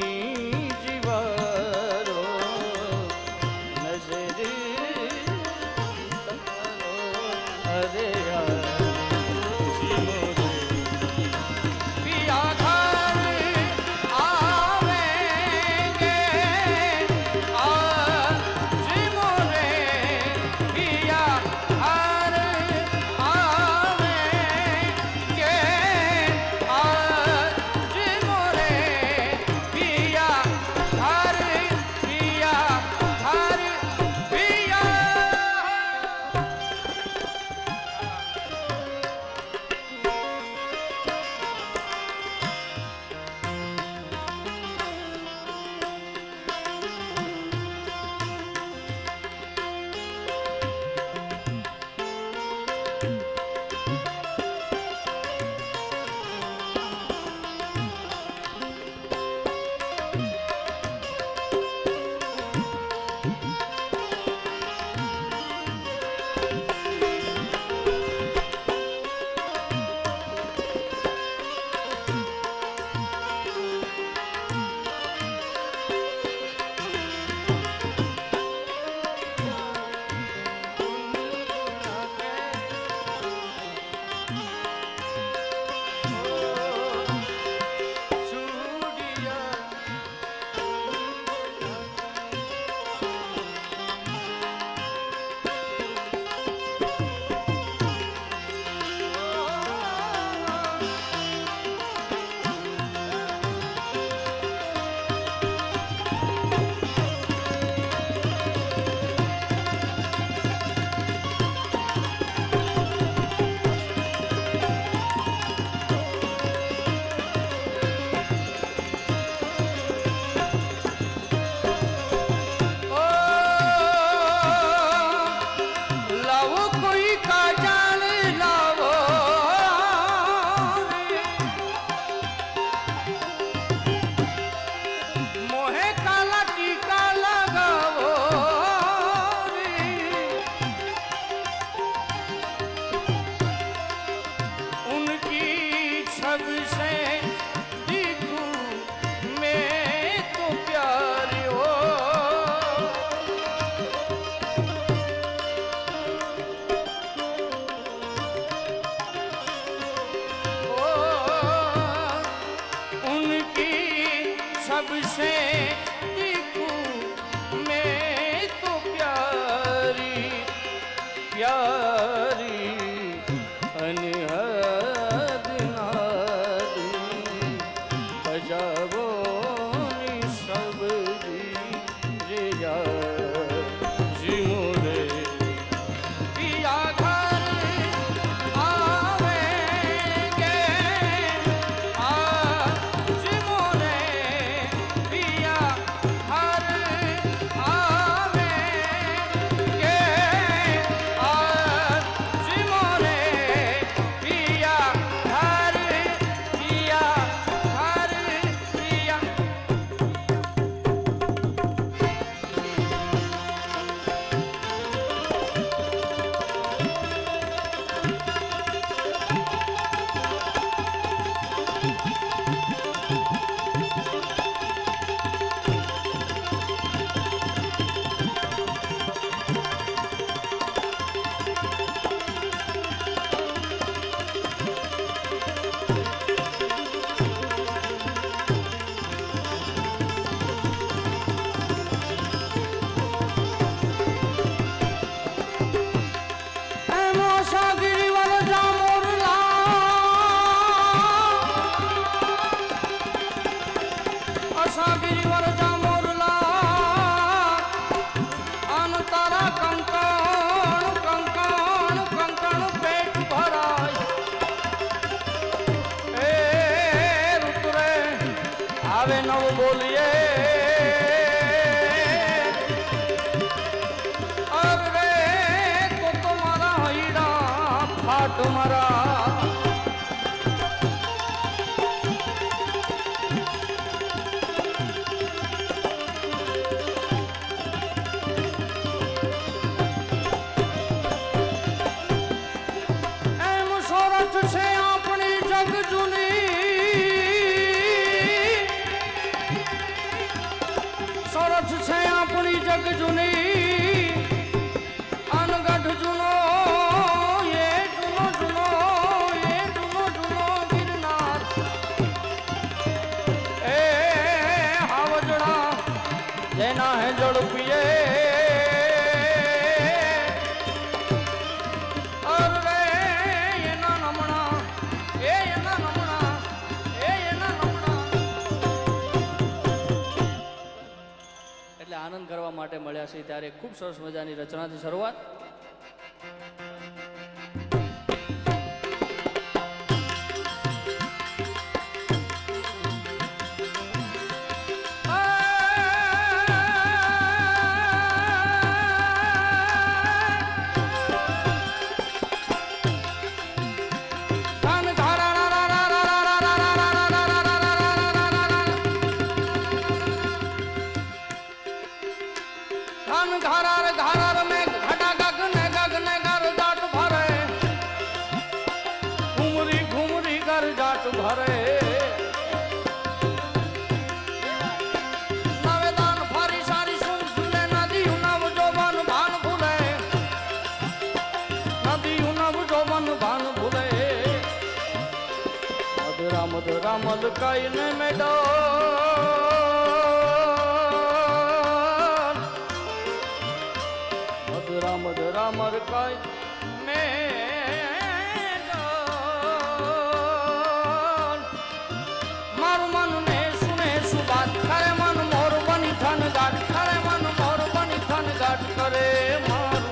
Hum. dizer આવે નવ બોલીએ. આનંદ કરવા માટે મળ્યા છે ત્યારે ખૂબ સરસ મજાની રચનાથી શરૂઆત. ઘન ઘરાર ઘરાર મેં ઘટા ગગને ગગને ઘર જાટ ભરે ઘુમરી ઘુમરી ઘર જાટ ભરે મધુરા મધકાઈ ને મેડો મધુરા મધુરા મર કઈ મારું મન ને સુને સુબાત ખરે મન મોર બની થન ગાટ ખરે મન મોર બની થન ગાટ કરે, મારું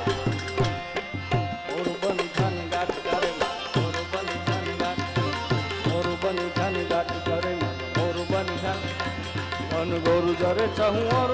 મોર બની થન ગાટ કરે મોર બની થન ગાટ મોર બની થન ગાટ કરે મોર બની થન મન ગોરુ જરે ચહું ઓર